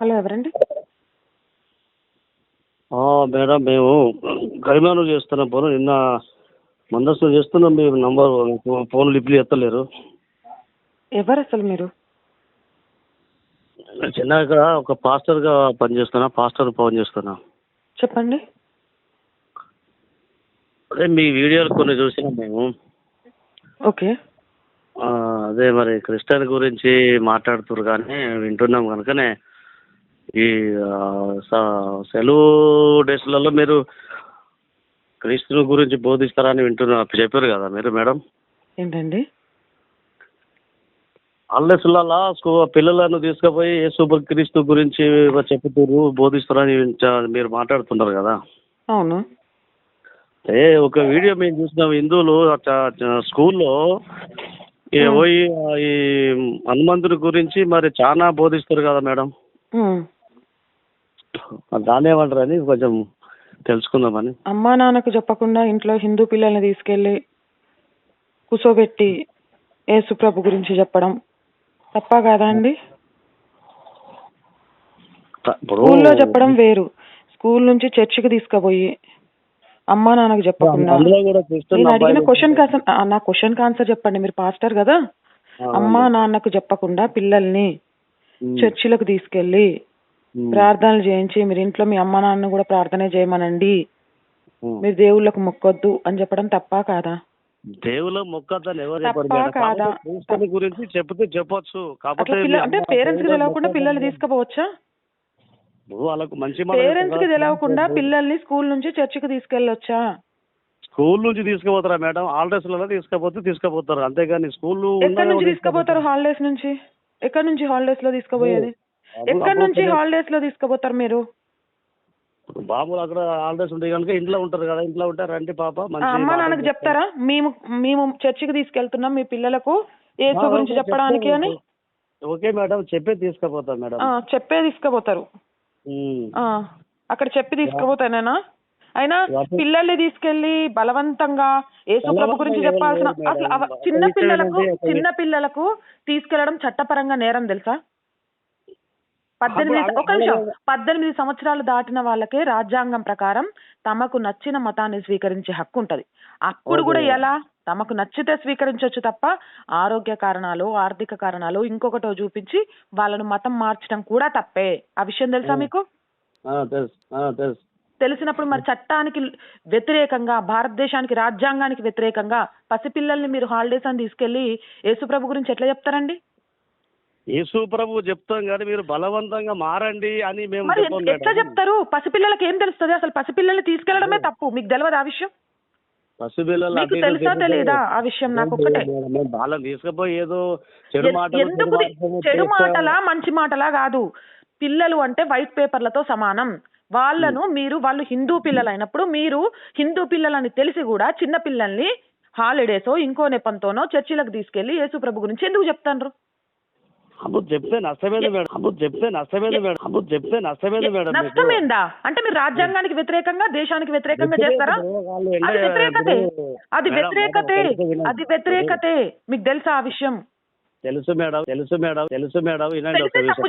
Hello ఎవరండి? Madam మేము కరీంనగర్ చేస్తున్నాం ఫోన్ నిన్న మందస్తు చేస్తున్నాం మీరు నంబర్ ఫోన్ లిఫ్ట్ ఎత్తలేరు ఎవరు అసలు మీరు? చిన్నగా ఒక పాస్టర్గా పనిచేస్తున్నా పాస్టర్ ఫోన్ చేస్తున్నా. చెప్పండి. అదే మీ వీడియోలు కొన్ని చూసినాం మేము. ఓకే. అదే మరి క్రిస్టియన్ గురించి మాట్లాడుతున్నారు కానీ వింటున్నాం కనుకనే ఈ సెలవు డేస్లలో మీరు క్రీస్తు గురించి బోధిస్తారని వింటున్నా చెప్పారు కదా మీరు మేడం? ఏంటండి? హాలిడేస్లలో స్కూ పిల్లలను తీసుకుపోయి యేసు క్రీస్తు గురించి చెప్తున్నారు బోధిస్తారని మీరు మాట్లాడుతున్నారు కదా? అవును. ఏ ఒక వీడియో మేము చూసినాం హిందువులు స్కూల్లో. పోయి ఈ హనుమంతుడి గురించి మరి చాలా బోధిస్తారు కదా మేడం? ఏమంటారని కొంచెం తెలుసుకుందామని. అమ్మా నాన్నకు చెప్పకుండా ఇంట్లో హిందూ పిల్లల్ని తీసుకెళ్ళి కూర్చోబెట్టి యేసుప్రభు గురించి చెప్పడం తప్ప కాదా అండి? ఇప్పుడు స్కూల్లో చెప్పడం వేరు. స్కూల్ నుంచి చర్చికి తీసుకుపోయి అమ్మా నాన్నకు చెప్పకుండా. అందులో కూడా క్రిస్టియన్ నేను అడిగిన అబ్బాయిలు- క్వశ్చన్ నా క్వశ్చన్ ఆన్సర్ చెప్పండి మీరు పాస్టర్ కదా? ఆ, అమ్మా నాన్నకు చెప్పకుండా పిల్లల్ని చర్చిలకు తీసుకెళ్ళి మ్, ప్రార్థనలు చేయించి మీరు ఇంట్లో మీ అమ్మ నాన్న కూడా ప్రార్థన చేయమనండి. మీరు దేవుళ్ళకు మొక్కొద్దు అని చెప్పడం తప్పా కాదా? దేవుల మొక్కద్దని ఎవరు చెప్పారు. గురించి చెప్తే చెప్పొచ్చు. కాకపోతే అంటే పేరెంట్స్కి దేవుళ్ళ తెలియకుండా మొక్కద్దని పిల్లల్ని తీసుకుపోవచ్చా? వాళ్ళకు మంచి పేరెంట్స్కి? తెలియకుండా పిల్లల్ని స్కూల్ నుంచి చర్చికి తీసుకెళ్ళొచ్చా? స్కూల్ నుంచి తీసుకుపోతారా మేడం? హాలిడేస్లలో తీసుకుపోతే తీసుకుపోతారు. అంతేగాని స్కూల్ ఎక్కడి నుంచి తీసుకుపోతారు హాలిడేస్ నుంచి? ఎక్కడి నుంచి హాలిడేస్లో తీసుకుపోయేది? ఎక్కడి నుంచి హాలిడేస్లో తీసుకుపోతారు మీరు? బాబులు అక్కడ హాలిడేస్ ఉంటాయి కనుక ఇంట్లో ఉంటారు కదా ఇంట్లో ఉంటారు రండి పాప అమ్మా నాన్నకు చెప్తారా? మేము మేము చర్చికి తీసుకెళ్తున్నాం మీ పిల్లలకు యేసు గురించి చెప్పడానికి. అని? ఓకే మేడం చెప్పే తీసుకుపోతాం మేడం. చెప్పే తీసుకుపోతారు. అక్కడ చెప్పి తీసుకుపోతానేనా? అయినా పిల్లల్ని తీసుకెళ్ళి బలవంతంగా యేసు ప్రభు గురించి చెప్పాల్సిన అసలు చిన్న పిల్లలకు చిన్న పిల్లలకు తీసుకెళ్ళడం చట్టపరంగా నేరం తెలుసా? పద్దెనిమిది ఒక నిమిషం. పద్దెనిమిది సంవత్సరాలు దాటిన వాళ్ళకే రాజ్యాంగం ప్రకారం తమకు నచ్చిన మతాన్ని స్వీకరించే హక్కు ఉంటది. అప్పుడు కూడా. ఎలా? తమకు నచ్చితే స్వీకరించవచ్చు తప్ప ఆరోగ్య కారణాలు ఆర్థిక కారణాలు ఇంకొకటో చూపించి వాళ్ళను మతం మార్చడం కూడా తప్పే. ఆ విషయం తెలుసా. మీకు? తెలిసినప్పుడు మరి చట్టానికి వ్యతిరేకంగా భారతదేశానికి రాజ్యాంగానికి వ్యతిరేకంగా పసిపిల్లల్ని మీరు హాలిడేస్ అని తీసుకెళ్ళి యేసుప్రభు గురించి ఎట్లా చెప్తారండి? యేసు ప్రభు చెప్తాం కానీ మీరు బలవంతంగా మారండి అని మేము మరి చెప్పం ఎట్లా మేడం. చెప్తారు? పసిపిల్లలకి ఏం తెలుస్తుంది? అసలు పసిపిల్లల్ని తీసుకెళ్ళడమే తప్పు. మీకు తెలియదు ఆ విషయం? పసిపిల్లలు మీకు అటు ఇటు తెలుసా తిరుగుతారు. తెలియదా ఆ విషయం నాకు ఒక్కటే? మేడం, మేము వాళ్ళని తీసుకుపోయి ఏదో చెడు మాటలు ఎందుకు ది- చెడు చేస్తా- మాటలా మంచి మాటలా కాదు. పిల్లలు అంటే వైట్ పేపర్లతో సమానం. వాళ్ళను మీరు వాళ్ళు హిందూ పిల్లలు అయినప్పుడు మీరు హిందూ పిల్లలని తెలిసి కూడా చిన్న పిల్లల్ని హాలిడేసో ఇంకో నెపంతోనో చర్చిలకు తీసుకెళ్ళి యేసు ప్రభు గురించి ఎందుకు చెప్తాండ్రు? అప్పుడు చెప్తే నష్టమేది మేడం. అప్పుడు చెప్తే నష్టమేది మేడం. అప్పుడు చెప్తే నష్టమేది మేడం మీకు. నష్టమేందా అంటే మీరు రాజ్యాంగానికి వ్యతిరేకంగా దేశానికి వ్యతిరేకంగా చేస్తారా? అది వ్యతిరేకతే. అది వ్యతిరేకతే. అది వ్యతిరేకతే. మీకు తెలుసా ఆ విషయం? తెలుసు మేడం తెలుసు మేడం తెలుసు మేడం. వినండి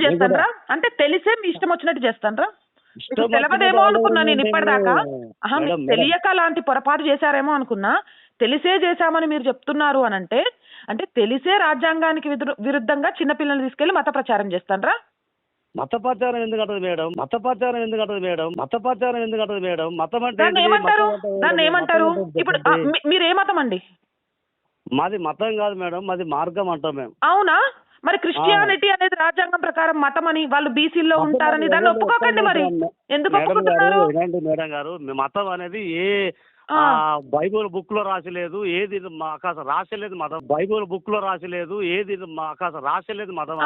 చేస్తాన్రా? అంటే తెలిసే మీ ఇష్టం వచ్చినట్టు చేస్తాన్రా? వచ్చినట్టు అనుకున్నా నేను ఇప్పటిదాకా. తెలియక లాంటి పొరపాటు చేశారేమో అనుకున్నా. తెలిసే చేశామని మీరు చెప్తున్నారు అని అంటే తెలిసే రాజ్యాంగానికి విరు- విరుద్ధంగా చిన్నపిల్లల్ని తీసుకెళ్ళి మత ప్రచారం చేస్తాన్రా? మత ప్రచారం ఎందుకు అంటది మేడం? మత ప్రచారం ఎందుకు అంటది మేడం? మత ప్రచారం ఎందుకు అంటది మేడం? మతం అంటే దాన్ని? ఏమంటారు? దాన్ని? ఏమంటారు? ఇప్పుడు మీరు ఏ మతం అండి? మాది మతం కాదు మేడం మాది మార్గం అంటాం మేము. అవునా? మరి క్రిస్టియానిటీ అనేది రాజ్యాంగం ప్రకారం మతం అని వాళ్ళు బీసీలో ఉంటారని దాన్ని ఒప్పుకోకండి మరి. ఎందుకు మేడం గారు ఒప్పుకుంటున్నారు? వినండి మేడం గారు మీ మతం అనేది ఏ బైబుల్ బుక్లో రాసిలేదు ఏది మాకు అసలు రాసలేదు మతం. బైబుల్ బుక్లో రాసిలేదు ఏది మాకు అసలు రాసలేదు మతం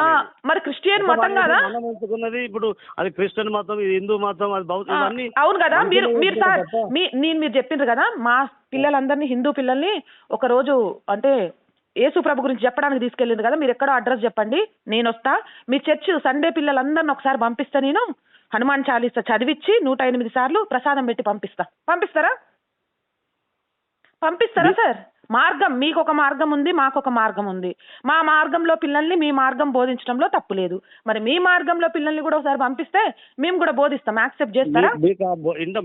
మరి క్రిస్టియన్ మతం కాదా? ఎంచుకున్నది? ఇప్పుడు అది క్రిస్టియన్ మతం ఇది హిందూ మతం అది బౌద్ధ అవును కదా మీరు మీరు సార్ నేను మీరు చెప్పిండ్రు కదా మా పిల్లలందరినీ హిందూ పిల్లల్ని ఒక రోజు అంటే యేసు ప్రభు గురించి చెప్పడానికి తీసుకెళ్ళింది కదా మీరు ఎక్కడో అడ్రస్ చెప్పండి నేను వస్తా. మీ చర్చ్ సండే పిల్లలందరిని ఒకసారి పంపిస్తా నేను హనుమాన్ చాలీసా చదివిచ్చి నూట ఎనిమిది సార్లు ప్రసాదం పెట్టి పంపిస్తా. పంపిస్తారా? పంపిస్తారా సార్? మార్గం మీకు ఒక మార్గం ఉంది మాకు ఒక మార్గం ఉంది. మా మార్గంలో పిల్లల్ని మీ మార్గం బోధించడంలో తప్పు లేదు. మరి మీ మార్గంలో పిల్లల్ని కూడా ఒకసారి పంపిస్తే మేము కూడా బోధిస్తాం. యాక్సెప్ట్ చేస్తారా?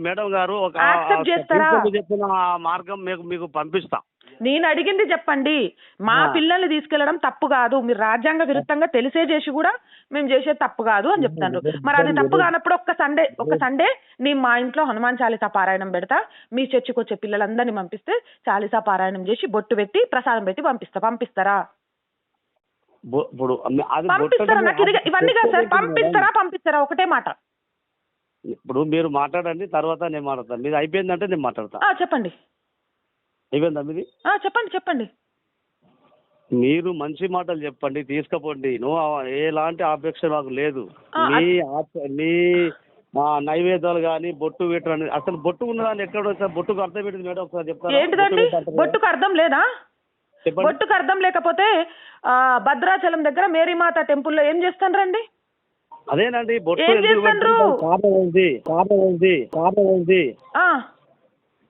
మేడం గారు ఆ చేస్తారా? చెప్పిన మార్గం మీకు మీకు పంపిస్తా. నేను అడిగింది చెప్పండి. మా. పిల్లల్ని తీసుకెళ్ళడం తప్పు కాదు. మీరు రాజ్యాంగ విరుద్ధంగా తెలిసే చేసి కూడా మేము చేసేది తప్పు కాదు అని చెప్తాను. మరి అది తప్పు కానప్పుడు ఒక్క సండే ఒక్క సండే నేను మా ఇంట్లో హనుమాన్ చాలీసా పారాయణం పెడతా. మీ చర్చికి వచ్చే పిల్లలందరినీ పంపిస్తే చాలీసా పారాయణం చేసి బొట్టు పెట్టి ప్రసాదం పెట్టి పంపిస్తా. పంపిస్తారా? పంపిస్తారా? నాకు ఇవన్నీ కాదు సార్. పంపిస్తారా? పంపిస్తారా? ఒకటే మాట. ఇప్పుడు మీరు మాట్లాడండి తర్వాత నేను మాట్లాడతాను మీది అయిపోయిందంటే నేను మాట్లాడతా. ఆ చెప్పండి. మీది? ఆ చెప్పండి చెప్పండి. మీరు మంచి మాటలు చెప్పండి తీసుకుపోండి. నువ్వు ఎలాంటి ఆబ్జెక్షన్ మాకు లేదు. ఆ, మీ నైవేద్యాలు కానీ బొట్టు పెట్టడం అసలు బొట్టు ఉన్నదాన్ని ఎక్కడ బొట్టుకు అర్థం ఏంటిది మేడం? ఒకసారి పెట్టు బొట్టుకు అర్థం లేదా? బొట్టుకు అర్థం లేకపోతే భద్రాచలం దగ్గర మేరీమాత టెంపుల్లో ఏం చేస్తాండ్రండి? అదేనండి బొట్టు? కారణం ఏంటి కారణం ఏంటి కారణం ఏంటి ఆ.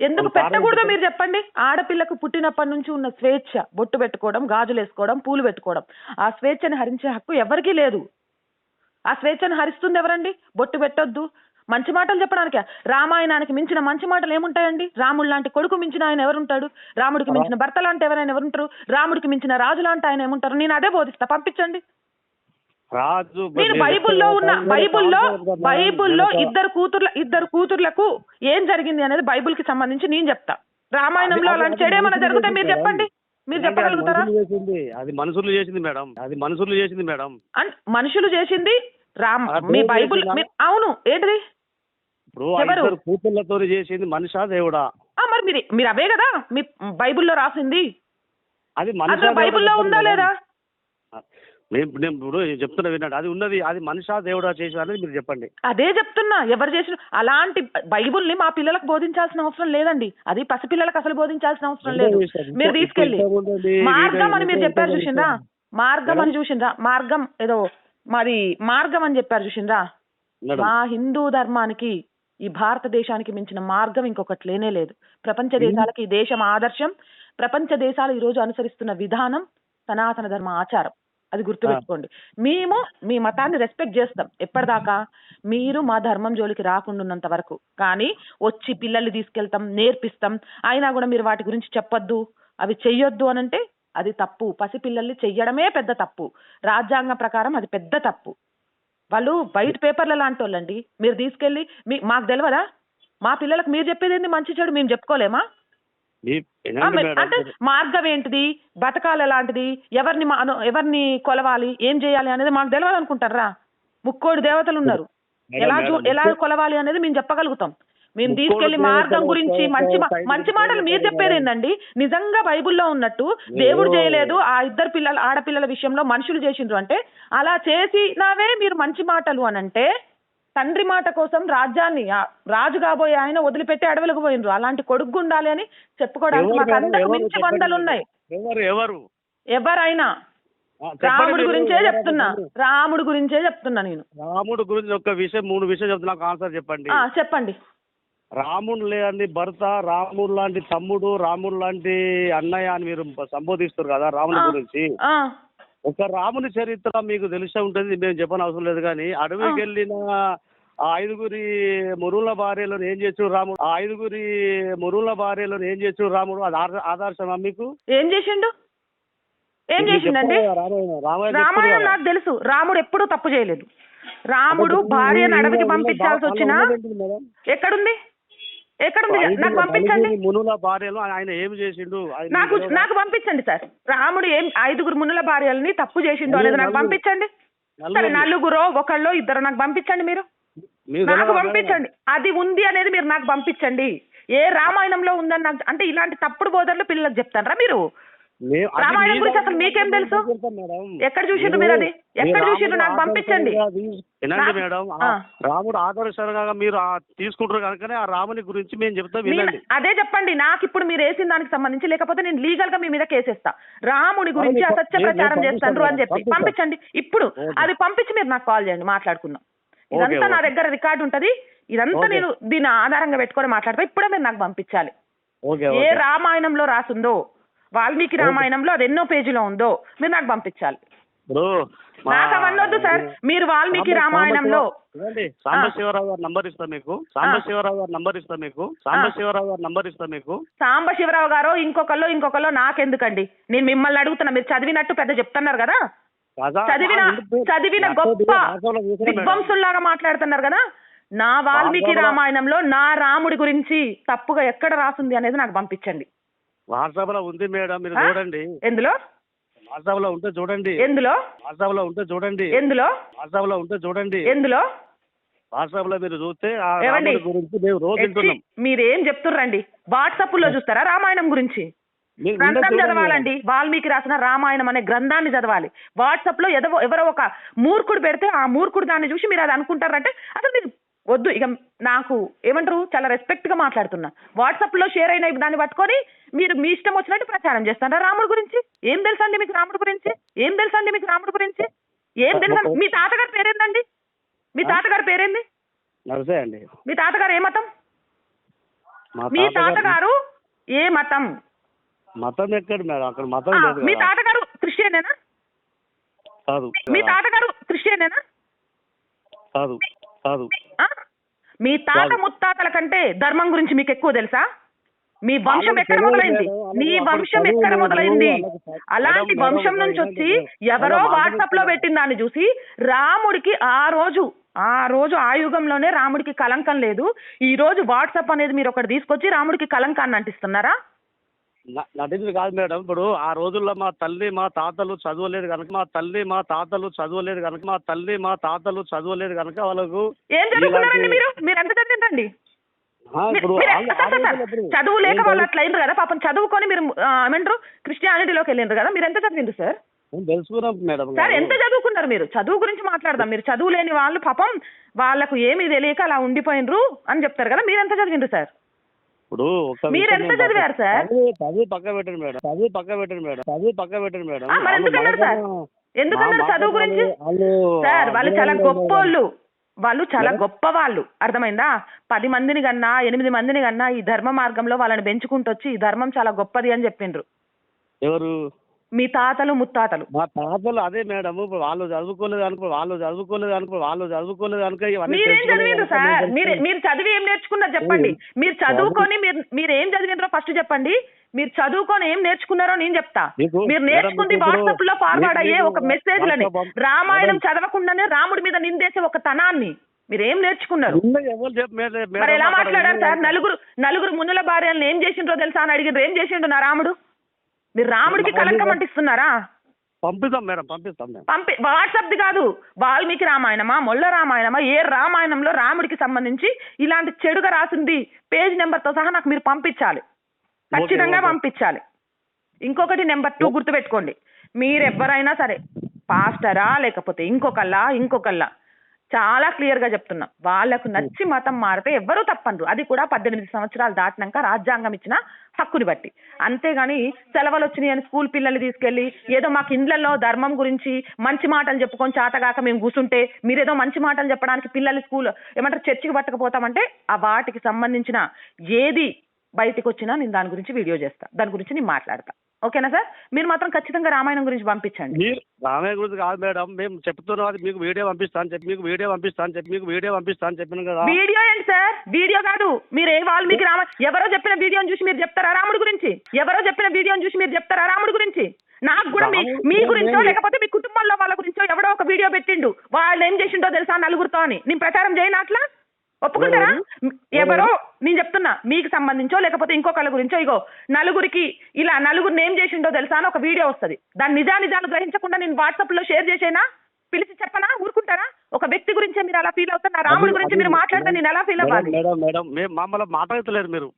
ఎందుకు పెట్టకూడదో? మీరు చెప్పండి? ఆడపిల్లకు పుట్టినప్పటి నుంచి ఉన్న స్వేచ్ఛ బొట్టు పెట్టుకోవడం గాజులు వేసుకోవడం పూలు పెట్టుకోవడం. ఆ స్వేచ్ఛని హరించే హక్కు ఎవరికీ లేదు. ఆ స్వేచ్ఛను హరిస్తుంది ఎవరండి? బొట్టు పెట్టొద్దు. మంచి మాటలు చెప్పడానికి? రామాయణానికి మించిన మంచి మాటలు ఏముంటాయండి? రాముడు లాంటి కొడుకు మించిన ఆయన ఎవరుంటాడు? రాముడికి మించిన భర్త లాంటి ఎవరైనా ఎవరుంటారు? రాముడికి మించిన రాజు లాంటి ఆయన ఏముంటారు? నేను అదే బోధిస్తా. పంపించండి. రాజు మీరు బైబిల్లో ఉన్న బైబిల్లో బైబిల్లో ఇద్దరు కూతుర్ల ఇద్దరు కూతుర్లకు ఏం జరిగింది అనేది బైబిల్కి సంబంధించి నేను చెప్తా. రామాయణంలో అలాంటి అది చెడు ఏమైనా మనుషులు జరిగితే మీరు చెప్పండి. మీరు చెప్పగలుగుతారా? మనుషులు చేసింది. అది మనుషులు చేసింది మేడం. అది మనుషులు చేసింది మేడం. మనుషులు చేసింది రామ్ మీ బైబిల్ అవును. ఏంటిది? ఇప్పుడు కూతుళ్ళతో చేసింది మనిషా దేవుడా? మరి మీరు మీరు అవే కదా. మీ బైబిల్లో రాసింది. అది బైబిల్లో ఉందా లేదా? నేను ఇప్పుడు చెప్తున్నా వినండి. అది ఉన్నది అది మనిషా దేవుడా చేసి అనేది మీరు చెప్పండి. అదే చెప్తున్నా. ఎవరు చేసిన అలాంటి బైబిల్ని మా పిల్లలకు బోధించాల్సిన అవసరం లేదండి. అది పసిపిల్లలకు అసలు బోధించాల్సిన అవసరం లేదు. మీరు తీసుకెళ్ళి మార్గం అని మీరు చెప్పారు చూసిండ్రా? విషయం. మార్గం అని? చూసిండ్రా? మార్గం ఏదో మరి మార్గం అని చెప్పారు చూసిండ్రా? మేడం. మా హిందూ ధర్మానికి ఈ భారతదేశానికి మించిన మార్గం ఇంకొకటి లేనే లేదు. ప్రపంచ దేశాలకి ఈ దేశం ఆదర్శం. ప్రపంచ దేశాలు ఈ రోజు అనుసరిస్తున్న విధానం సనాతన ధర్మ ఆచారం. అది గుర్తుపెట్టుకోండి మేము మీ మతాన్ని రెస్పెక్ట్ చేస్తాం. ఎప్పటిదాకా? మీరు మా ధర్మం జోలికి రాకుండా ఉన్నంత వరకు. కానీ వచ్చి పిల్లల్ని తీసుకెళ్తాం నేర్పిస్తాం. అయినా కూడా మీరు వాటి గురించి చెప్పొద్దు అవి చెయ్యొద్దు అనంటే అది తప్పు. పసిపిల్లల్ని చెయ్యడమే పెద్ద తప్పు. రాజ్యాంగం ప్రకారం అది పెద్ద తప్పు. వాళ్ళు వైట్ పేపర్ల లాంటి వాళ్ళండి మీరు తీసుకెళ్ళి మీ మాకు తెలియదా మా పిల్లలకు మీరు చెప్పేది మంచి చెడు మేము చెప్పుకోలేమా? అంటే మార్గం ఏంటిది? బతకాల ఎలాంటిది ఎవరిని ఎవరిని కొలవాలి? ఏం చేయాలి అనేది మాకు తెలియదు అనుకుంటారా ముక్కోడి దేవతలు ఉన్నారు. ఎలా ఎలా కొలవాలి అనేది మేము చెప్పగలుగుతాం. మేము తీసుకెళ్ళి మార్గం గురించి మంచి మంచి మాటలు మీరు చెప్పేది. ఏంటండి నిజంగా బైబిల్లో ఉన్నట్టు దేవుడు. చేయలేదు ఆ ఇద్దరు పిల్లల ఆడపిల్లల విషయంలో మనుషులు చేసిండ్రు అంటే అలా చేసినవే మీరు మంచి మాటలు అని అంటే తండ్రి మాట కోసం రాజ్యాన్ని రాజు కాబోయే ఆయన వదిలిపెట్టి అడవులకు పోయినరు అలాంటి కొడుకు ఉండాలి అని చెప్పుకోవడానికి మాకు? అందరికి మించి వందలు ఉన్నాయి. ఎవరు ఎవరు? ఎవరైనా? రాముడి గురించే చెప్తున్నా? రాముడి గురించే చెప్తున్నా నేను. రాముడు గురించి ఒక విషయం మూడు విషయం చెప్తున్నా నాకు ఆన్సర్ చెప్పండి. చెప్పండి. రాముడు లేని భర్త రాముడు లాంటి తమ్ముడు రాముడు లాంటి అన్నయ్య అని మీరు సంబోధిస్తారు కదా రాముడి. గురించి. ఒక రాముని చరిత్ర మీకు తెలిసే ఉంటుంది మేము చెప్పని అవసరం లేదు కానీ అడవికి. వెళ్ళిన ఆ ఐదుగురి మురుల భార్యలను ఏం చేసు రాముడు? ఆ ఐదుగురి మురుల భార్యలను ఏం చేసు రాముడు? అది ఆద- ఆదర్శమా మీకు? ఏం చేసిండు? ఏం చేసిండండి రామాయణం. నాకు తెలుసు. రాముడు ఎప్పుడూ తప్పు చేయలేదు. రాముడు భార్యను అడవికి పంపించాల్సి వచ్చినా? ఎక్కడుంది? ఎక్కడుంది? నాకు పంపించండి. మునుల భార్యలు ఆయన ఏం చేసిండు? నాకు నాకు పంపించండి సార్. రాముడు ఏం ఐదుగురు మునుల భార్యల్ని తప్పు చేసిండు అనేది నాకు పంపించండి. సరే నలుగురు- ఒకళ్ళో ఇద్దరు నాకు పంపించండి మీరు. నాకు? పంపించండి అది ఉంది అనేది మీరు నాకు పంపించండి ఏ రామాయణంలో ఉందని నాకు అంటే ఇలాంటి తప్పుడు బోధనలు పిల్లలకు చెప్తారా మీరు రామాయణం గురించి అసలు మీకేం తెలుసు? ఎక్కడ చూసిండ్రు మీరు అది? ఎక్కడ చూసిండ్రు? నాకు పంపించండి. వినండి మేడం. రాముడు ఆదర్శంగా మీరు తీసుకుంటారు కనుకనే ఆ రాముని గురించి మేము చెప్తాం వినండి అదే చెప్పండి నాకు ఇప్పుడు మీరు వేసిన దానికి సంబంధించి లేకపోతే నేను లీగల్గా మీ మీద కేసేస్తా రాముడి గురించి అసత్య ప్రచారం చేస్తాను అని చెప్పి. పంపించండి ఇప్పుడు. అది పంపించి మీరు నాకు కాల్ చేయండి మాట్లాడుకుందాం ఇదంతా నా. దగ్గర రికార్డు ఉంటది. ఇదంతా. నేను దీన్ని ఆధారంగా పెట్టుకొని మాట్లాడతా. ఇప్పుడే మీరు నాకు పంపించాలి. ఏ రామాయణంలో రాసుందో వాల్మీకి రామాయణంలో అది ఎన్నో పేజీలో ఉందో మీరు నాకు పంపించాలి. నాకు అవన్నీ వద్దు సార్. మీరు వాల్మీకి రామాయణంలో సాంబశివరావు గారి నంబర్ ఇస్తా మీకు. సాంబశివరావు గారి నంబర్ ఇస్తా మీకు. సాంబశివరావు గారి నంబర్ ఇస్తా మీకు. సాంబ శివరావు గారు ఇంకొకళ్ళు ఇంకొకళ్ళు నాకెందుకండి? నేను మిమ్మల్ని అడుగుతున్నా. మీరు చదివినట్టు పెద్ద చెప్తున్నారు కదా? చదివిన చదివిన గొప్ప. విద్వాంసుల్లాగా మాట్లాడుతున్నారు కదా? నా వాల్మీకి రామాయణంలో నా రాముడి గురించి తప్పుగా ఎక్కడ రాసుంది అనేది నాకు పంపించండి. వాట్సాప్లో ఉంది మేడం మీరు? చూడండి. ఎందులో? వాట్సాప్లో ఉంటే చూడండి. ఎందులో? వాట్సాప్లో ఉంటే చూడండి. ఎందులో? వాట్సాప్లో ఉంటే చూడండి. ఎందులో? వాట్సాప్లో మీరు చూస్తే గురించి మేము రోజు మీరేం చెప్తుర్రండి? వాట్సాప్లో చూస్తారా రామాయణం గురించి? గ్రంథం చదవాలండి. వాల్మీకి రాసిన రామాయణం అనే గ్రంథాన్ని చదవాలి. వాట్సాప్లో ఎదవో ఎవరో ఒక మూర్ఖుడు పెడితే ఆ మూర్ఖుడు దాన్ని చూసి మీరు అది అనుకుంటారంటే అసలు మీరు వద్దు. ఇక నాకు ఏమంటారు? చాలా రెస్పెక్ట్గా మాట్లాడుతున్నా. వాట్సాప్లో షేర్ అయిన దాన్ని పట్టుకొని మీరు మీ ఇష్టం వచ్చినట్టు ప్రచారం చేస్తారా రాముడి గురించి? ఏం తెలుసండి మీకు రాముడి గురించి? ఏం తెలుసండి మీకు రాముడి గురించి? ఏం తెలుసా మీ తాతగారి పేరేందండి? మీ తాతగారి పేరేంది? అండి. మీ తాతగారు ఏ మతం? మా తాతగారు ఏ మతం? మతం ఎక్కడ మేడం? అక్కడ మతం లేదు మీ కదా. తాతగారు క్రిస్టియనేనా? కాదు మీ తాతగారు క్రిస్టియనేనా? కాదు కాదు ఆ? మీ తాత కాదు. ముత్తాతల కంటే ధర్మం గురించి మీకు ఎక్కువ తెలుసా? మీ వంశం ఎక్కడ తెలియదు మొదలైంది? మేడం. నీ వంశం చదువు ఎక్కడ లేదు. మొదలైంది? వాళ్ళకి అలాంటి మేడం, వంశం మేడం, నుంచి వచ్చి మేడం, ఎవరో మేడం, వాట్సాప్లో. పెట్టిన దాన్ని చూసి రాముడికి ఆ రోజు ఆ రోజు ఆ యుగంలోనే రాముడికి కలంకం లేదు. ఈ రోజు వాట్సాప్ అనేది మీరు ఒకటి తీసుకొచ్చి రాముడికి కలంకాన్ని అంటిస్తున్నారా? నటించింది కాదు మేడం. ఇప్పుడు ఆ రోజుల్లో మా తల్లి మా తాతలు చదవలేదు కనుక మా తల్లి మా తాతలు చదవలేదు కనుక మా తల్లి మా తాతలు చదవలేదు కనుక వాళ్ళకు ఏం చదువుకున్నారండి మీరు మీరు? ఎంత చదివిందండి? ఇప్పుడు చదువు లేక వాళ్ళు అట్లా అయినరు కదా. పాపం చదువుకొని మీరు ఏమంటారు? క్రిస్టియానిటీలోకి వెళ్ళిండ్రు కదా. మీరు ఎంత చదివిండ్రు సార్? మేము తెలుసుకున్నాం మేడం సార్. ఎంత చదువుకున్నారు మీరు? చదువు గురించి మాట్లాడదాం. మీరు చదువు లేని వాళ్ళు పాపం వాళ్ళకు ఏమీ తెలియక అలా ఉండిపోయినరు అని చెప్తారు కదా. మీరు ఎంత చదివిండ్రు సార్? ఇప్పుడు ఒక మీరు ఎంత చదివారు సార్? చదివి- చదివి పక్క పెట్టండి మేడం. చదివి పక్క పెట్టండి మేడం. చదివి పక్క పెట్టండి మేడం. ఆ, మరి వాళ్ళు ఎందుకన్నారు సార్ చదువు గురించి? సార్ వాళ్ళు చాలా గొప్పోళ్ళు. వాళ్ళు చాలా? గొప్ప వాళ్ళు. అర్థమైందా? పది మందిని కన్నా ఎనిమిది మందిని కన్నా ఈ ధర్మ మార్గంలో వాళ్ళని పెంచుకుంటూ వచ్చి ఈ ధర్మం చాలా గొప్పది అని చెప్పిండ్రు. ఎవరు? మీ తాతలు ముత్తాతలు. మా తాతలు అదే మేడం ఇప్పుడు వాళ్ళు చదువుకోలేదు అనుకో వాళ్ళు చదువుకోలేదు అనుకో వాళ్ళు చదువుకోలేదు అనుకో ఇవన్నీ మీరేం చదివిండ్రు సార్? మీరు. మీరు చదివి ఏం నేర్చుకున్నారు చెప్పండి. మీరు చదువుకొని మీరు మీరు ఏం చదివిండ్రో ఫస్ట్ చెప్పండి. మీరు చదువుకొని ఏం నేర్చుకున్నారో నేను చెప్తా. మీరు నేర్చుకుంది వాట్సాప్లో ఫార్వర్డ్ అయ్యే ఒక వాట్సాప్ పంప్- రామాయణం. చదవకుండానే రాముడి మీద నిందేసే ఒక తనాన్ని. మీరు ఏం నేర్చుకున్నారు? మరి ఎలా మాట్లాడారు సార్? నలుగురు నలుగురు మునుల భార్యలను ఏం చేసిండ్రో తెలుసా అని అడిగిండ్రు. ఏం చేసిండు నా రాముడు? మీరు రాముడికి కలంకం అంటిస్తున్నారా పంపిస్తాం మేడం పంపిస్తాం మేడం పంపి వాట్సాప్ది కాదు వాల్మీకి రామాయణమా మొల్ల రామాయణమా ఏ రామాయణంలో రాముడికి సంబంధించి ఇలాంటి చెడుగా రాసింది పేజ్ నెంబర్తో సహా నాకు మీరు పంపించాలి. ఖచ్చితంగా. పంపించాలి. ఇంకొకటి నెంబర్ టూ గుర్తుపెట్టుకోండి. మీరు ఎవరైనా సరే పాస్టరా లేకపోతే ఇంకొకళ్ళా ఇంకొకళ్ళా? చాలా క్లియర్గా చెప్తున్నా. వాళ్ళకు నచ్చి మతం మారితే ఎవ్వరూ తప్పండ్రు. అది కూడా పద్దెనిమిది సంవత్సరాలు దాటినాక రాజ్యాంగం ఇచ్చిన హక్కుని బట్టి. అంతేగాని సెలవులు వచ్చినాయి అని స్కూల్ పిల్లల్ని తీసుకెళ్ళి ఏదో మాకు ఇండ్లలో ధర్మం గురించి మంచి మాటలు చెప్పుకొని చేతగాక మేము కూర్చుంటే మీరేదో మంచి మాటలు చెప్పడానికి పిల్లలు స్కూల్ ఏమంటారు చర్చికి పట్టకపోతామంటే ఆ వాటికి సంబంధించిన ఏది బయటికి వచ్చినా నేను దాని గురించి వీడియో చేస్తా. దాని గురించి నేను మాట్లాడతా. ఓకేనా సార్? మీరు మాత్రం ఖచ్చితంగా రామాయణం గురించి పంపించండి. మీరు రామయ్య గురించి కాదు మేడం. మేము చెప్తున్నాం అది మీకు వీడియో పంపిస్తాను చెప్పి మీకు వీడియో పంపిస్తాను చెప్పి మీకు వీడియో పంపిస్తాను చెప్పినాం కదా. వీడియో ఏంటి సార్? వీడియో కాదు. మీరు ఏ వాల్మీకి రామ ఎవరో చెప్పిన వీడియోని చూసి మీరు చెప్తారా రాముడి గురించి? ఎవరో చెప్పిన వీడియోని చూసి మీరు చెప్తారా రాముడి గురించి? నాకు కూడా మీ గురించో లేకపోతే మీ కుటుంబంలో వాళ్ళ గురించో ఎవడో ఒక వీడియో పెట్టిండు. వాళ్ళు ఏం చేసిండో తెలుసా నలుగురితో అని. నేను ప్రచారం చేయను అట్లా? ఒప్పుకుంటారా? ఎవరు? నేను చెప్తున్నా. మీకు సంబంధించో లేకపోతే ఇంకొకళ్ళ గురించో ఇగో నలుగురికి ఇలా నలుగురిని ఏం చేసిండో తెలుసా అని ఒక వీడియో వస్తది. దాని నిజా నిజాలు గ్రహించకుండా నేను వాట్సాప్లో షేర్ చేసేనా? పిలిచి చెప్పనా? ఊరుకుంటారా ఒక వ్యక్తి గురించే మీరు అలా ఫీల్ అవుతారు నా రాముడి గురించి మీరు మాట్లాడితే నేను ఎలా ఫీల్ అవ్వాలి? మేడం మేడం మేము మమ్మల్ని మాట్లాడతలేరు మీరు.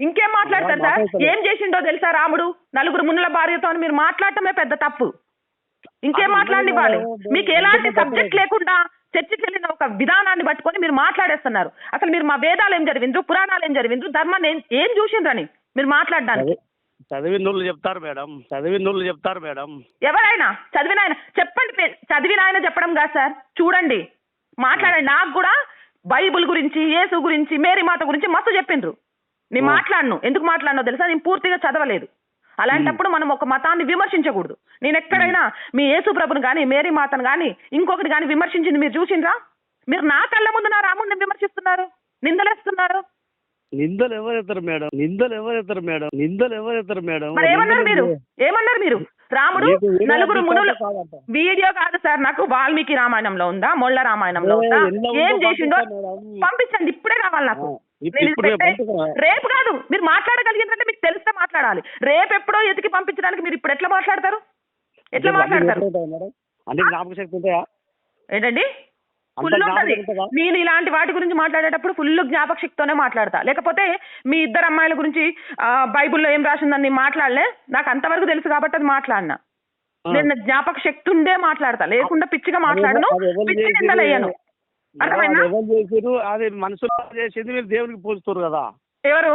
ఇంకేం మాట్లాడతారు సార్. ఏం చేసిండో తెలుసా రాముడు? నలుగురు మునుల భార్యతో మీరు మాట్లాడటమే పెద్ద తప్పు. ఇంకేం మాట్లాడివ్వాలి. మీకు ఎలాంటి. సబ్జెక్ట్ లేకుండా చర్చకి వెళ్ళిన ఒక విధానాన్ని పట్టుకొని మీరు మాట్లాడేస్తున్నారు. అసలు మీరు మా వేదాలు ఏం జరిగిండ్రు పురాణాలు ఏం జరిగిండ్రు ధర్మాన్ని ఏం ఏం చూసిండ్రని మీరు మాట్లాడడానికి? చదివి- చదివిన వాళ్ళు చెప్తారు మేడం. చదివిన వాళ్ళు చెప్తారు మేడం. ఎవరైనా చదివిన ఆయన చెప్పండి చదివిన ఆయన చెప్పడం కాదు సార్. చూడండి. మాట్లాడండి. నాకు కూడా బైబుల్ గురించి యేసు గురించి మేరీ మాత గురించి మస్తు చెప్పిండ్రు. నేను. మాట్లాడను. ఎందుకు మాట్లాడనో తెలుసా? నేను పూర్తిగా చదవలేదు. అలాంటప్పుడు మనం ఒక మతాన్ని విమర్శించకూడదు. నేను ఎక్కడైనా మీ యేసు ప్రభుని కానీ మేరీ మాతను కానీ ఇంకొకటి కానీ విమర్శించింది మీరు చూసిండ్రా? మీరు నా కళ్ళ ముందు నా రాముడిని విమర్శిస్తున్నారు? నిందలేస్తున్నారు? నిందలు ఎవరెత్తారు మేడం? నిందలు ఎవరెత్తారు మేడం? నిందలు ఎవరెత్తారు మేడం? మరి ఏమన్నారు మీరు? ఏమన్నారు మీరు? రాముడు నలుగురు మునులు. వీడియో కాదు సార్ నాకు వాల్మీకి రామాయణంలో ఉందా మొళ్ళ రామాయణంలో ఉందా? ఏం చేసిండో. పంపించండి ఇప్పుడే కావాలి నాకు. రేపు కాదు మీరు మాట్లాడగలిగిందంటే మీకు తెలిస్తే మాట్లాడాలి. రేపు ఎప్పుడో ఎతికి పంపించడానికి మీరు ఇప్పుడు ఎట్లా మాట్లాడతారు? ఎట్లా మాట్లాడతారు? జ్ఞాపక శక్తి ఉంటాయా ఏంటండి? ఫుల్ ఉంటది? నేను ఇలాంటి వాటి గురించి మాట్లాడేటప్పుడు ఫుల్ జ్ఞాపక శక్తితోనే మాట్లాడతా. లేకపోతే మీ ఇద్దరు అమ్మాయిల గురించి బైబిల్లో ఏం రాసిందని మాట్లాడలే. నాకు అంతవరకు తెలుసు కాబట్టి అది మాట్లాడినా. నేను జ్ఞాపక శక్తి ఉండే మాట్లాడతా. లేకుండా పిచ్చిగా మాట్లాడను. పిచ్చి చేసిర్రు? ఎవరు చేసిర్రు? అది మనుషులు చేసింది మీరు దేవునికి పూజుతారు కదా. ఎవరు?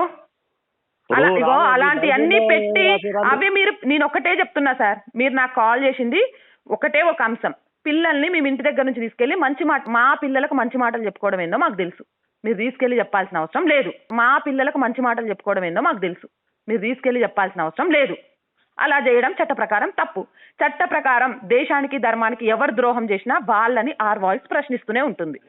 ఇగో అలాంటి అన్ని పెట్టి. అవి మీరు నేను ఒకటే చెప్తున్నా సార్. మీరు నాకు కాల్ చేసింది ఒకటే ఒక అంశం. పిల్లల్ని మేము ఇంటి దగ్గర నుంచి తీసుకెళ్ళి మంచి మాట మా పిల్లలకు మంచి మాటలు చెప్పుకోవడం ఏందో మాకు తెలుసు. మీరు తీసుకెళ్ళి చెప్పాల్సిన అవసరం లేదు. మా పిల్లలకు మంచి మాటలు చెప్పుకోవడం ఏందో మాకు తెలుసు. మీరు తీసుకెళ్ళి చెప్పాల్సిన అవసరం లేదు. అలా చేయడం చట్ట ప్రకారం తప్పు. చట్ట ప్రకారం దేశానికి ధర్మానికి ఎవరు ద్రోహం చేసినా వాళ్ళని ఆర్ వాయిస్ ప్రశ్నిస్తూనే ఉంటుంది.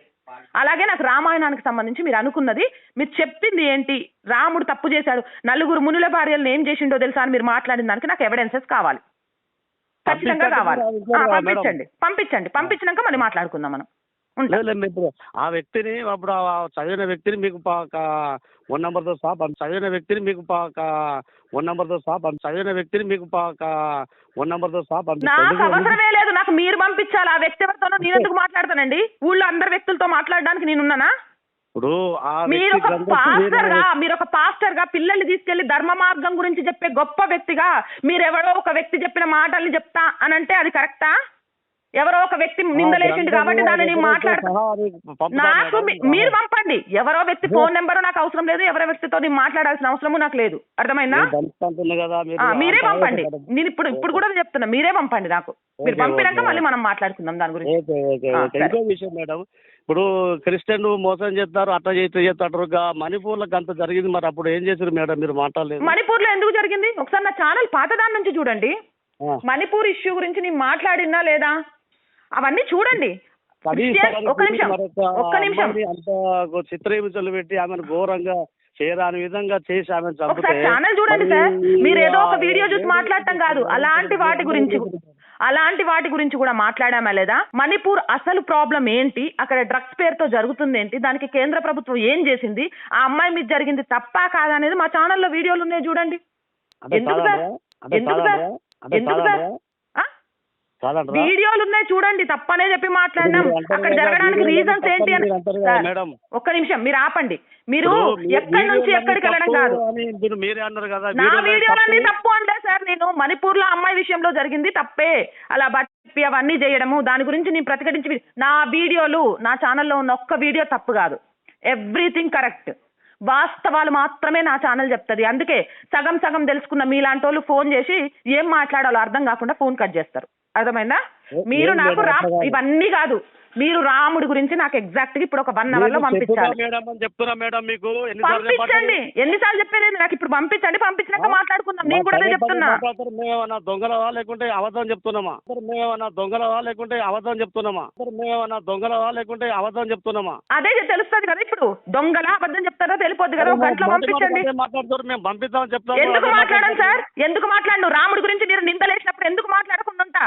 అలాగే నాకు రామాయణానికి సంబంధించి మీరు అనుకున్నది మీరు చెప్పింది ఏంటి? రాముడు తప్పు చేశాడు. నలుగురు మునుల భార్యలను ఏం చేసిండో తెలుసా అని మీరు మాట్లాడిన దానికి నాకు ఎవిడెన్సెస్ కావాలి. ఖచ్చితంగా కావాలి. పంపించండి. పంపించండి. పంపించినాక మళ్ళీ మాట్లాడుకుందాం మనం. లేదు లేదు, ఇప్పుడు ఆ వ్యక్తిని అప్పుడు ఆ చదివిన వ్యక్తిని మీకు వన్ నెంబర్తో సహా చదివిన వ్యక్తిని మీకు వన్ నెంబర్తో సహా చదివిన వ్యక్తిని మీకు వన్ నెంబర్తో సహా నాకు అవసరమే లేదు నాకు మీరు పంపించాలి. ఆ వ్యక్తి ఎవరితోనో నేను ఎందుకు మాట్లాడతానండి? ఊళ్ళో అందరి వ్యక్తులతో మాట్లాడడానికి నేనున్నానా ఇప్పుడు మీరు ఒక పాస్టర్గా మీరు ఒక పాస్టర్గా పిల్లల్ని తీసుకెళ్ళి ధర్మ మార్గం గురించి చెప్పే గొప్ప వ్యక్తిగా మీరు ఎవరో ఒక వ్యక్తి చెప్పిన మాటల్ని చెప్తా అని అంటే అది కరెక్టా? ఎవరో ఒక వ్యక్తి నిందలేసిండు కాబట్టి దాన్ని నేను మాట్లాడతా సహా అది పంపుతాను నాకు. మీరు పంపండి. ఎవరో వ్యక్తి ఫోన్ నెంబర్ నాకు అవసరం లేదు. ఎవరో వ్యక్తితో నేను మాట్లాడాల్సిన అవసరము నాకు లేదు. అర్థమైందా? మీరు పంపండి. నేను ఇప్పుడు ఇప్పుడు కూడా చెప్తున్నా. మీరే పంపండి నాకు. మీరు పంపినాక. మళ్ళీ మనం మాట్లాడుకుందాం దాని గురించి. ఇంకో విషయం మేడం. ఇప్పుడు క్రిస్టియన్ మోసం చేస్తారు అట్లా చేస్తే చేస్తారు మణిపూర్లకు అంత జరిగింది మరి అప్పుడు ఏం చేశారు మేడం? మీరు మాట్లాడలేదు. మణిపూర్లో ఎందుకు జరిగింది? ఒకసారి నా ఛానల్ పాతదాని నుంచి చూడండి. మణిపూర్ ఇష్యూ గురించి నేను మాట్లాడినా లేదా? అవన్నీ చూడండి. ఒక్క నిమిషం ఒక్క నిమిషం. చిత్రహింసలు పెట్టి ఆమెను ఘోరంగా చేయరాని విధంగా చేసి చంపితే ఒకసారి ఛానల్ చూడండి సార్. మీరు ఏదో ఒక వీడియో చూసి లేడీ- మాట్లాడటం కాదు. అలాంటి వాటి గురించి అలాంటి వాటి గురించి కూడా మాట్లాడామా లేదా? మణిపూర్ అసలు ప్రాబ్లం ఏంటి? అక్కడ డ్రగ్స్ పేరుతో జరుగుతుంది ఏంటి? దానికి కేంద్ర ప్రభుత్వం ఏం చేసింది? ఆ అమ్మాయి మీద జరిగింది తప్పా కాదా అనేది మా ఛానల్లో వీడియోలు ఉన్నాయి చూడండి. ఎందుకు సార్? ఎందుకు సార్? ఎందుకు సార్? కాదంటారా? వీడియోలు ఉన్నాయి చూడండి తప్పనే చెప్పి మాట్లాడినాం. అక్కడ జరగడానికి రీజన్స్ ఏంటి అని మీరు అంటారు కదా, సార్, మేడం. ఒక్క నిమిషం మీరు ఆపండి. మీరు ఎక్కడి నుంచి ఎక్కడికి వెళ్ళడం తప్పు కాదు. అని మీరు మీరే అన్నారు కదా నా వీడియోలన్నీ వీడియోలన్నీ తప్పు. తప్పు అంటే సార్ నేను. మణిపూర్లో అమ్మాయి విషయంలో జరిగింది తప్పే. అలా బట్టి అవన్నీ చేయడము దాని గురించి నేను ప్రతిఘటించి నా వీడియోలు నా ఛానల్లో ఉన్న ఒక్క వీడియో తప్పు కాదు. Everything correct. వాస్తవాలు మాత్రమే నా ఛానల్ చెప్తుంది. అందుకే సగం సగం తెలుసుకున్న మీలాంటి వాళ్ళు ఫోన్ చేసి ఏం మాట్లాడాలో అర్థం కాకుండా ఫోన్ కట్ చేస్తారు. అర్థమైందా మీరు నాకు రా. ఇవన్నీ కాదు. మీరు రాముడి గురించి నాకు ఎగ్జాక్ట్గా ఇప్పుడు ఒక వన్ అవర్లో పంపించాలి. మేడం అని చెప్తున్నా మేడం మీకు. ఎన్నిసార్లు పంపించండి? ఎన్నిసార్లు చెప్పలేదు నాకు ఇప్పుడు పంపించండి పంపించినాక మాట్లాడుకుందాం. నేను కూడా చెప్తున్నా. మేమేమన్నా దొంగలవా లేకుంటే అబద్ధం చెప్తున్నామా? మేమేమన్నా దొంగలవా లేకుంటే అబద్ధం చెప్తున్నామా? మేమేమన్నా దొంగలవా లేకుంటే అబద్ధం చెప్తున్నామా? అదే తెలుస్తుంది కదా ఇప్పుడు. దొంగల అబద్ధం చెప్తారో? తెలిపోద్ది కదా. ఒక గంటలో పంపించండి. మేము పంపిస్తామని చెప్తాము. ఎందుకు మాట్లాడను మాట్లాడతారు. సార్? ఎందుకు మాట్లాడను? రాముడి గురించి మీరు నిందలేసినప్పుడు ఎందుకు మాట్లాడకుండా ఉంటా?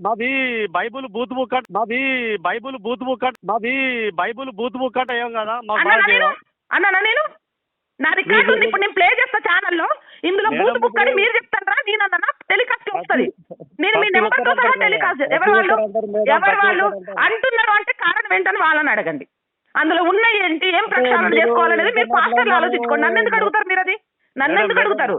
మాది బైబుల్ బూత్ బుక్ అట్ మాది బైబుల్ బూత్ బుక్ అట్ మాది బైబుల్ బూత్ బుక్ అట్ ఏం కదా మాకు అన్నానా బాగా నేను? నా రికార్డు ఉంది ఇప్పుడు నేను ప్లే చేస్తా ఛానల్లో. ఇందులో బూత్ బుక్ అని మీరు చెప్తారా? నేను అన్నా టెలికాస్ట్ వస్తుంది. నేను మీ నెంబర్తో సహా టెలికాస్ట్. ఎవరు వాళ్ళు? ఎవరు వాళ్ళు. అంటున్నారు అంటే కారణం ఏంటని వాళ్ళని అడగండి. అందులో ఉన్న ఏంటి? ఏం ప్రక్షాళన చేసుకోవాలనేది మీరు పాస్టర్లు ఆలోచించుకోండి. నన్ను ఎందుకు అడుగుతారు మీరు అది? నన్ను ఎందుకు. అడుగుతారు?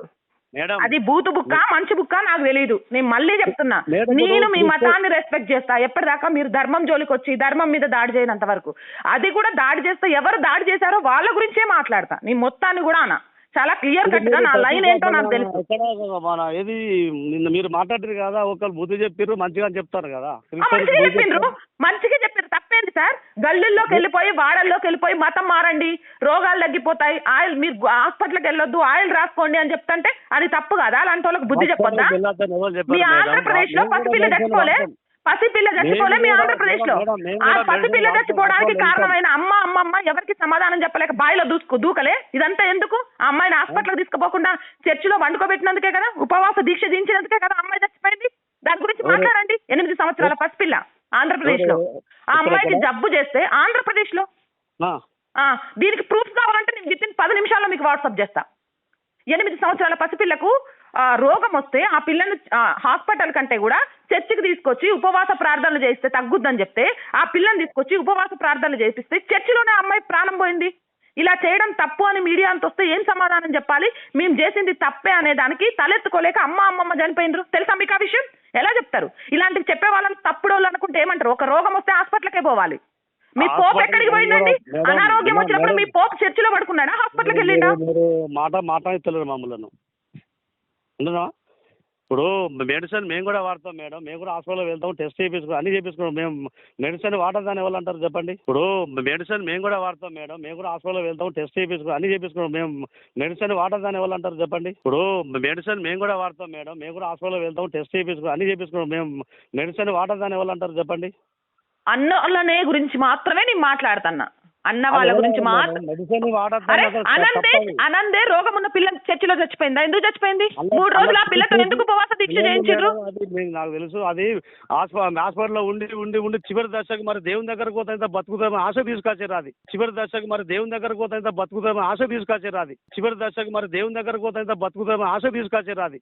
మేడం అది బూతు బుక్క మంచి బుక్క నాకు తెలియదు నేను మళ్ళీ చెప్తున్నా. నేను మీ మతాన్ని రెస్పెక్ట్ చేస్తా. ఎప్పటిదాకా మీరు ధర్మం జోలికి వచ్చి ధర్మం మీద దాడి చేయనంత వరకు. అది కూడా దాడి చేస్తే ఎవరు దాడి చేశారో వాళ్ళ గురించే మాట్లాడతా. నీ మొత్తాన్ని కూడా అన్న చాలా క్లియర్ కట్గా నా లైన్ ఏంటో నాకు తెలుసు ఏది నిన్న మీరు మాట్లాడారు కదా ఒకరు బుద్ధి చెప్పారు మంచిగా అని చెప్తారు కదా. మంచిగా చెప్పిండ్రు. మంచిగా చెప్పారు తప్పే ఏంటి సార్ గల్లీల్లోకి వెళ్ళిపోయి వాడల్లోకి వెళ్ళిపోయి మతం మారండి రోగాలు తగ్గిపోతాయి ఆయిల్ మీరు హాస్పిటల్కి వెళ్ళొద్దు ఆయిల్ రాసుకోండి అని చెప్తుంటే అది తప్పు కదా అలాంటి వాళ్ళకి బుద్ధి చెప్పొద్దా మీ? ఆంధ్రప్రదేశ్లో పసిపిల్ల. చచ్చిపోలే పసిపిల్ల చచ్చిపోలే మీ ఆంధ్రప్రదేశ్లో ఆ పసిపిల్ల. చచ్చిపోవడానికి. కారణమైన అమ్మ అమ్మమ్మ ఎవరికి సమాధానం చెప్పలేక బావిలో దూసుకు దూకలే ఇదంతా ఎందుకు ఆ అమ్మాయిని హాస్పిటల్ తీసుకుపోకుండా చర్చిలో వండుకోబెట్టినందుకే కదా ఉపవాస దీక్ష దించినందుకే కదా అమ్మాయి చచ్చిపోయింది దాని గురించి? మాట్లాడండి ఎనిమిది సంవత్సరాల పసిపిల్ల ఆంధ్రప్రదేశ్లో? ఆ అమ్మాయికి? జబ్బు చేస్తే ఆంధ్రప్రదేశ్లో దీనికి ప్రూఫ్ కావాలంటే నేను విత్ ఇన్ పది నిమిషాల్లో మీకు వాట్సాప్ చేస్తా. ఎనిమిది సంవత్సరాల పసిపిల్లకు ఆ, రోగం వస్తే ఆ పిల్లను ఆ, హాస్పిటల్ కంటే కూడా చర్చికి తీసుకొచ్చి ఉపవాస ప్రార్థనలు చేస్తే తగ్గుద్దని చెప్తే ఆ పిల్లని తీసుకొచ్చి ఉపవాస ప్రార్థనలు చేపిస్తే చర్చిలోనే అమ్మాయి ప్రాణం పోయింది. ఇలా చేయడం తప్పు అని మీడియా అంత వస్తే ఏం సమాధానం చెప్పాలి? మేము చేసింది తప్పే అనే దానికి తలెత్తుకోలేక అమ్మ అమ్మమ్మ చనిపోయినరు తెలుసా మీకు ఆ విషయం? ఎలా చెప్తారు? ఇలాంటివి చెప్పే వాళ్ళని తప్పుడోళ్ళు అనుకుంటే ఏమంటారు? ఒక రోగం వస్తే హాస్పిటల్కే పోవాలి. మీ పోప్ ఎక్కడికి పోయిందండి? అనారోగ్యం వచ్చినప్పుడు మీ. పోప్ చర్చిలో పడుకున్నాడా? హాస్పిటల్కి వెళ్ళిండా? మాట మమ్మల్ని. ఉండదా? ఇప్పుడు మెడిసిన్ మేము కూడా వాడతాం మేడం. మేము కూడా హాస్పిటల్లో వెళ్తాం టెస్ట్ చేయించుకో అన్ని చేయించుకున్నాం మేము మెడిసిన్ వాడదాని ఎవరు అంటారు చెప్పండి? ఇప్పుడు మెడిసిన్ మేము కూడా వాడతాం మేడం. మేము కూడా హాస్పిటల్లో వెళ్తాం టెస్ట్ చేయించుకో అన్ని చేయించుకున్నాం మేము మెడిసిన్ వాడదాని ఎవరు అంటారు చెప్పండి? ఇప్పుడు మెడిసిన్ మేము కూడా వాడతాం మేడం. మేము కూడా హాస్పిటల్లో వెళ్తాం టెస్ట్ చేయించుకో అన్ని చేయించుకున్నాం మేము మెడిసిన్ వాడదాని ఎవరు అంటారు చెప్పండి? అన్న వాళ్ళనే గురించి మాత్రమే నేను మాట్లాడుతున్నా. అన్న వాళ్ళ గురించి అనందే అనందే రోగం ఉన్న పిల్ల చర్చిలో చచ్చిపోయిందా? ఎందుకు చచ్చిపోయింది? మూడు రోజులు ఆ పిల్లతో ఎందుకు ఉపవాస దీక్ష చేయించారు నాకు తెలుసు అది హాస్పిటల్ హాస్పిటల్లో ఉండి ఉండి ఉండి చివరి దశకు మరి దేవుని దగ్గరకు పోతే బతుకుతామని ఆశ తీసుకొచ్చారు అది. చివరి దశకు మరి దేవుని దగ్గరకు పోతే బతుకుతామని ఆశ తీసుకొచ్చారు అది. చివరి దశకు మరి దేవుని దగ్గరకు పోతే బతుకుతామని ఆశ తీసుకొచ్చారు అది.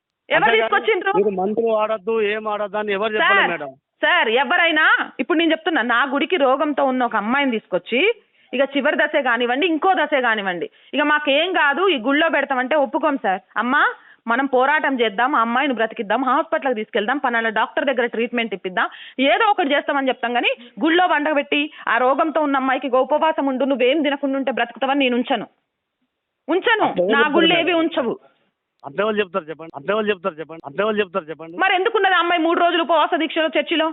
మందులు వాడద్దు ఏం వాడద్దు అని ఎవరు చెప్పాలి సార్ మేడం? సార్ ఎవరైనా ఇప్పుడు నేను చెప్తున్నా నా గుడికి రోగంతో ఉన్న ఒక అమ్మాయిని తీసుకొచ్చి ఇక చివరి దశే కానివ్వండి ఇంకో దశే కానివ్వండి. ఇక మాకేం కాదు ఈ గుళ్ళో పెడతామంటే ఒప్పుకోం సార్. అమ్మా మనం పోరాటం చేద్దాం ఆ అమ్మాయిని బ్రతికిద్దాం హాస్పిటల్కి తీసుకెళ్దాం పలానా డాక్టర్ దగ్గర ట్రీట్మెంట్ ఇప్పిద్దాం ఏదో ఒకటి చేస్తామని చెప్తాం కానీ గుళ్ళో వండబెట్టి ఆ రోగంతో ఉన్న అమ్మాయికి ఉపవాసం ఉండు నువ్వేం తినకుండా ఉంటే బ్రతుకుతావని నేను ఉంచను. ఉంచను. నా గుళ్ళు ఏవి ఉంచవు. అట్లా వాళ్ళు చెప్తారు చెప్పండి. అట్లా వాళ్ళు చెప్తారు చెప్పండి. అట్లా వాళ్ళు చెప్తారు చెప్పండి. మరి ఎందుకున్నది అమ్మాయి మూడు రోజులు ఉపవాస దీక్షలో చర్చిలో?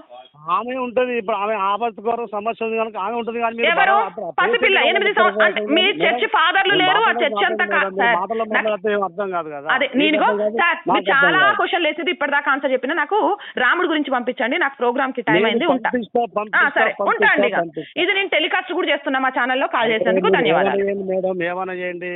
ఆమె ఉంటది. ఇప్పుడు ఆమె ఆపత్కరం సమస్య ఉంది కనుక ఆమె ఉంటది కానీ ఎవరు? పసిపిల్ల. ఎనిమిది సంవత్సరాలు మీ చర్చి ఫాదర్లు లేరు. ఆ చర్చి అంతా అర్థం కాదు కదా. అదే నేను మీరు చాలా. క్వశ్చన్ వేసేది ఇప్పటిదాకా ఆన్సర్ చెప్పిన. నాకు రాముడి గురించి పంపించండి. నాకు ప్రోగ్రామ్కి టైం అయింది ఉంటా. సరే ఉంటా అండి. ఇది నేను టెలికాస్ట్ కూడా చేస్తున్నా మా ఛానల్లో కాల్ చేసేందుకు ధన్యవాదాలు. మేడం. ఏమైనా చేయండి.